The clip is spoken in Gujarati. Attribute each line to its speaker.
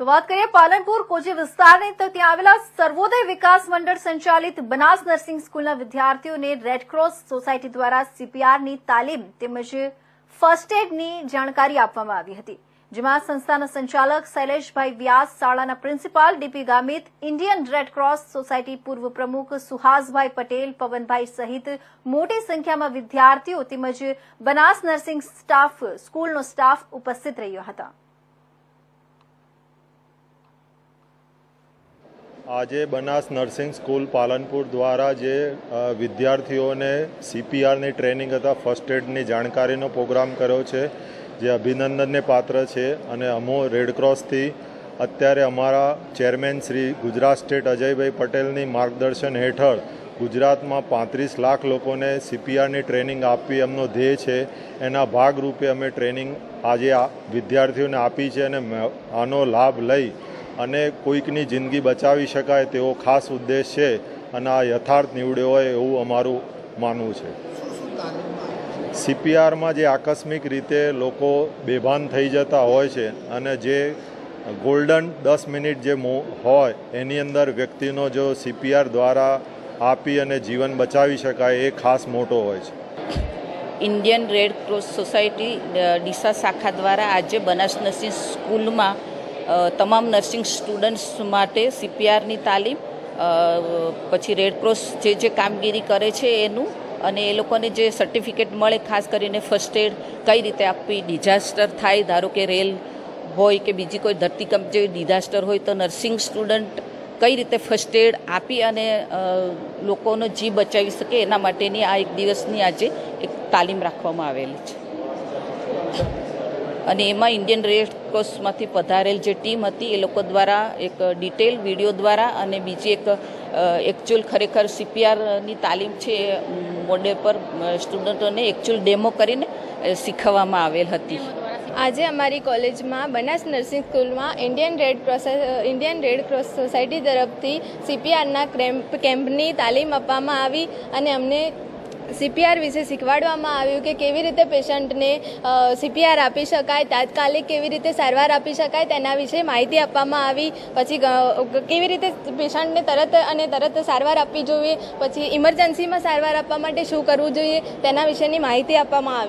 Speaker 1: તો વાત કરીએ પાલનપુર કોજી વિસ્તારની, તો ત્યાં આવેલા સર્વોદય વિકાસ મંડળ સંચાલિત બનાસ નર્સિંગ સ્કૂલના વિદ્યાર્થીઓને રેડક્રોસ સોસાયટી દ્વારા સીપીઆરની તાલીમ તેમજ ફર્સ્ટ એડની જાણકારી આપવામાં આવી હતી. જેમાં સંસ્થાના સંચાલક શૈલેષભાઈ વ્યાસ, શાળાના principal DP Gamit Indian red cross society પૂર્વ પ્રમુખ સુહાસભાઈ પટેલ, પવનભાઈ સહિત મોટી સંખ્યામાં વિદ્યાર્થીઓ તેમજ બનાસ નર્સિંગ સ્ટાફ, સ્કૂલનો સ્ટાફ ઉપસ્થિત રહ્યો હતા.
Speaker 2: આજે બનાસ નર્સિંગ સ્કૂલ પાલનપુર દ્વારા જે વિદ્યાર્થીઓને સીપીઆરની ટ્રેનિંગ હતા ફર્સ્ટ એડની જાણકારીનો પ્રોગ્રામ કર્યો છે, જે અભિનંદનને પાત્ર છે અને અમો રેડક્રોસથી અત્યારે અમારા ચેરમેન શ્રી ગુજરાત સ્ટેટ અજયભાઈ પટેલની માર્ગદર્શન હેઠળ ગુજરાતમાં પાંત્રીસ લાખ લોકોને સીપીઆરની ટ્રેનિંગ આપવી એમનો ધ્યેય છે. એના ભાગરૂપે અમે ટ્રેનિંગ આજે વિદ્યાર્થીઓને આપી છે અને આનો લાભ લઈ અને કોઈકની જિંદગી બચાવી શકાય તેવો ખાસ ઉદ્દેશ છે અને આ યથાર્થ નીવડ્યો હોય એવું અમારું માનવું છે. સીપીઆરમાં જે આકસ્મિક રીતે લોકો બેભાન થઈ જતા હોય છે અને જે ગોલ્ડન દસ મિનિટ જે હોય એની અંદર વ્યક્તિનો જો સીપીઆર દ્વારા આપી અને જીવન બચાવી શકાય એ ખાસ મોટો હોય છે.
Speaker 3: Indian red cross society Deesa શાખા દ્વારા આજે બનાસનસી સ્કૂલમાં તમામ નર્સિંગ સ્ટુડન્ટ્સ માટે સીપીઆરની તાલીમ પછી રેડક્રોસ જે જે કામગીરી કરે છે એનું, અને એ લોકોને જે સર્ટિફિકેટ મળે, ખાસ કરીને ફર્સ્ટ એડ કઈ રીતે આપવી ડિઝાસ્ટર થાય, ધારો કે રેલ હોય કે બીજી કોઈ ધરતીકંપ જેવી ડિઝાસ્ટર હોય, તો નર્સિંગ સ્ટુડન્ટ કઈ રીતે ફર્સ્ટ એડ આપી અને લોકોનો જીવ બચાવી શકે, એના માટેની આ એક દિવસની આજે એક તાલીમ રાખવામાં આવેલી છે. અને એમાં ઇન્ડિયન રેડ ક્રોસમાંથી પધારેલ જે ટીમ હતી, એ લોકો દ્વારા એક ડિટેલ વીડિયો દ્વારા અને બીજી એક એકચ્યુઅલ ખરેખર સીપીઆરની તાલીમ છે મોડે પર સ્ટુડન્ટોને એકચ્યુઅલ ડેમો કરીને શીખવવામાં આવેલ હતી.
Speaker 4: આજે અમારી કોલેજમાં બનાસ નર્સિંગ સ્કૂલમાં Indian red cross Indian red cross society તરફથી સીપીઆરના કેમ્પ, કેમ્પની તાલીમ આપવામાં આવી અને અમને સીપીઆર વિશે શીખવાડવામાં આવ્યું કે કેવી રીતે પેશન્ટને સીપીઆર આપી શકાય, તાત્કાલિક કેવી રીતે સારવાર આપી શકાય, તેના વિશે માહિતી આપવામાં આવી. પછી કેવી રીતે પેશન્ટને તરત અને તરત સારવાર આપવી જોઈએ, પછી ઇમરજન્સીમાં સારવાર આપવા માટે શું કરવું જોઈએ, તેના વિશેની માહિતી આપવામાં આવી.